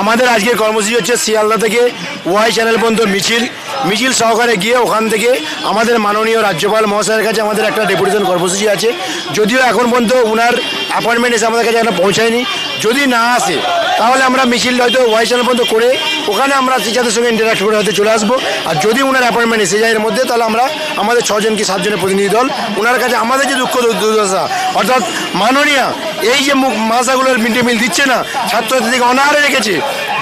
আমাদের আজকের কর্মসূচি হচ্ছে শিয়ালদা থেকে ওয়াই চ্যানেল পর্যন্ত মিছিল। মিছিল সহকারে গিয়ে ওখান থেকে আমাদের মাননীয় রাজ্যপাল মহাশয়ের কাছে আমাদের একটা ডেপুটেশন কর্মসূচি আছে। যদিও এখন পর্যন্ত ওনার অ্যাপয়েন্টমেন্ট এসে আমাদের কাছে এখনও পৌঁছায়নি। যদি না আসে তাহলে আমরা মিছিল হয়তো ওয়াই চ্যানেল পর্যন্ত করে ওখানে আমরা টিচারদের সঙ্গে ইন্টারাক্ট করে হয়তো চলে আসব। আর যদি ওনার অ্যাপয়েন্টমেন্ট এসে যায় এর মধ্যে, তাহলে আমরা আমাদের ছজন কি সাতজনের প্রতিনিধি দল, ওনার কাছে আমাদের যে দুঃখ দুর্দশা, অর্থাৎ মাননীয়া, এই যে মাদ্রাসাগুলোর মিড ডে মিল দিচ্ছে না, ছাত্রছাত্রীকে অনাহারে রেখেছে,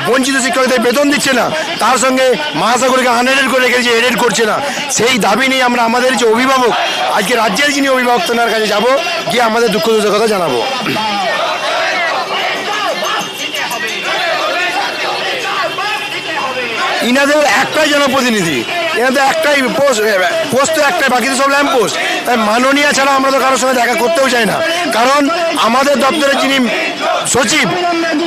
বঞ্চিত শিক্ষকদের বেতন দিচ্ছে না, তার সঙ্গে মাদ্রাসাগুলিকে আনএডেড করে রেখেছে এডেড করছে না, সেই দাবি নিয়ে আমরা আমাদের যে অভিভাবক, আজকে রাজ্যের যিনি অভিভাবক, তেনার কাছে যাব, গিয়ে আমাদের দুঃখ দুঃখের কথা জানাব। ইনাদের একটাই জনপ্রতিনিধি। এনাদের একটাই পোস্ট পোস্ট তো একটাই, বাকি তো সব ল্যাম্প পোস্ট। তাই মাননীয় ছাড়া আমরা তো কারোর সঙ্গে দেখা করতেও চাই না। কারণ আমাদের দপ্তরের যিনি সচিব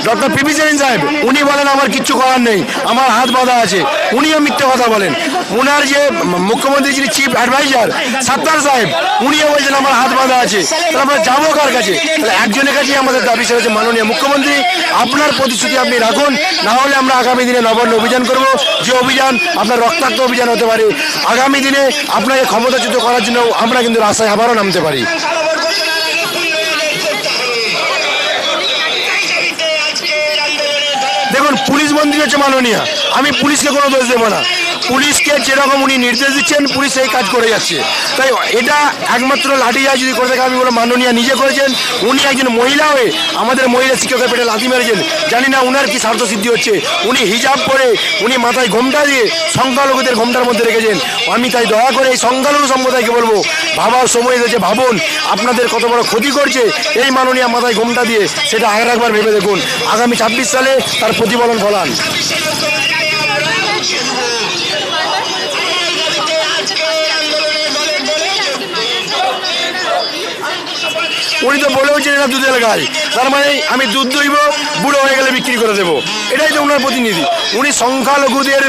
ডক্টর পিপি সেন সাহেব, উনি বলেন আমার কিচ্ছু করার নেই, আমার হাত বাঁধা আছে উনিও মিথ্যে কথা বলেন। উনার যে মুখ্যমন্ত্রী যিনি চিফ অ্যাডভাইজার সাত্তার সাহেব, উনিও বলছেন আমার হাত বাঁধা আছে, তাহলে আমরা যাব কার কাছে? তাহলে একজনের কাছেই আমাদের দাবি সেটা মাননীয় মুখ্যমন্ত্রী, আপনার প্রতিশ্রুতি আপনি রাখুন, না হলে আমরা আগামী দিনে নবান্ন অভিযান করব। যে অভিযান, আপনার রক্তাক্ত অভিযান হতে পারে। আগামী দিনে আপনাকে ক্ষমতাচ্যুত করার জন্য আমরা কিন্তু রাস্তায় আবারও নামতে পারি। মন্ত্রী হচ্ছে মাননীয়। আমি পুলিশকে কোনো দোষ দেবো না। পুলিশকে যেরকম উনি নির্দেশ দিচ্ছেন, পুলিশ সেই কাজ করে যাচ্ছে। তাই এটা একমাত্র লাঠিচার্জ যদি করে থাকে, আমি বলে মাননীয় নিজে করেছেন, উনি একজন মহিলা হয়ে আমাদের মহিলা শিক্ষকের পেটে লাথি মেরেছেন। জানি না উনার কি স্বার্থ সিদ্ধি হচ্ছে। উনি হিজাব পরে উনি মাথায় ঘোমটা দিয়ে সংখ্যালঘুদের ঘোমটার মধ্যে রেখেছেন। আমি তাই দয়া করে এই সংখ্যালঘু সম্প্রদায়কে বলব, ভাবার সময় এসেছে, ভাবুন, আপনাদের কত বড় ক্ষতি করছে, এই মাননীয় মাথায় ঘোমটা দিয়ে সেটা আগের একবার ভেবে দেখুন। আগামী ছাব্বিশ সালে তার প্রতিফলন ফলান। Sabe se eu ganhar, eu não te vou. উনি তো বলেওছেন এটা দুধের গাছ তার মানে আমি দুধ দইব, বুড়ো হয়ে গেলে বিক্রি করে দেবো। এটাই তো ওনার প্রতিনিধি। উনি সংখ্যালঘুদের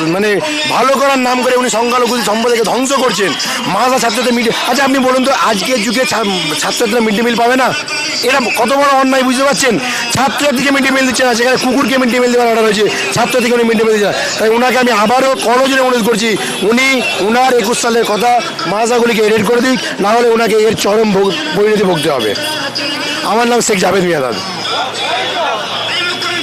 মানে ভালো করার নাম করে উনি সংখ্যালঘুদের সম্প্রদায়কে ধ্বংস করছেন। মাথা ছাত্রদের মিড আচ্ছা আপনি বলুন তো আজকের যুগে ছা- ছাত্রছাত্রীরা মিড ডে মিল পাবে না? এরা কত বড় অন্যায় বুঝতে পারছেন? ছাত্রছাত্রীকে মিড ডে মিল দিচ্ছে না, সেখানে কুকুরকে মিড ডে মিল দেওয়ার অর্ডার হয়েছে ছাত্রছাত্রীকে উনি মিড ডে মিল দিচ্ছে না। তাই ওনাকে আমি আবারও করজনে অনুরোধ করছি, উনি উনার একুশ সালের কথা মাদ্রাসাগুলিকে এডিট করে দিক, না হলে ওনাকে এর চরম পরিণতি ভুগতে হবে। আমার নাম শেখ জাভেদ মিয়াদাদ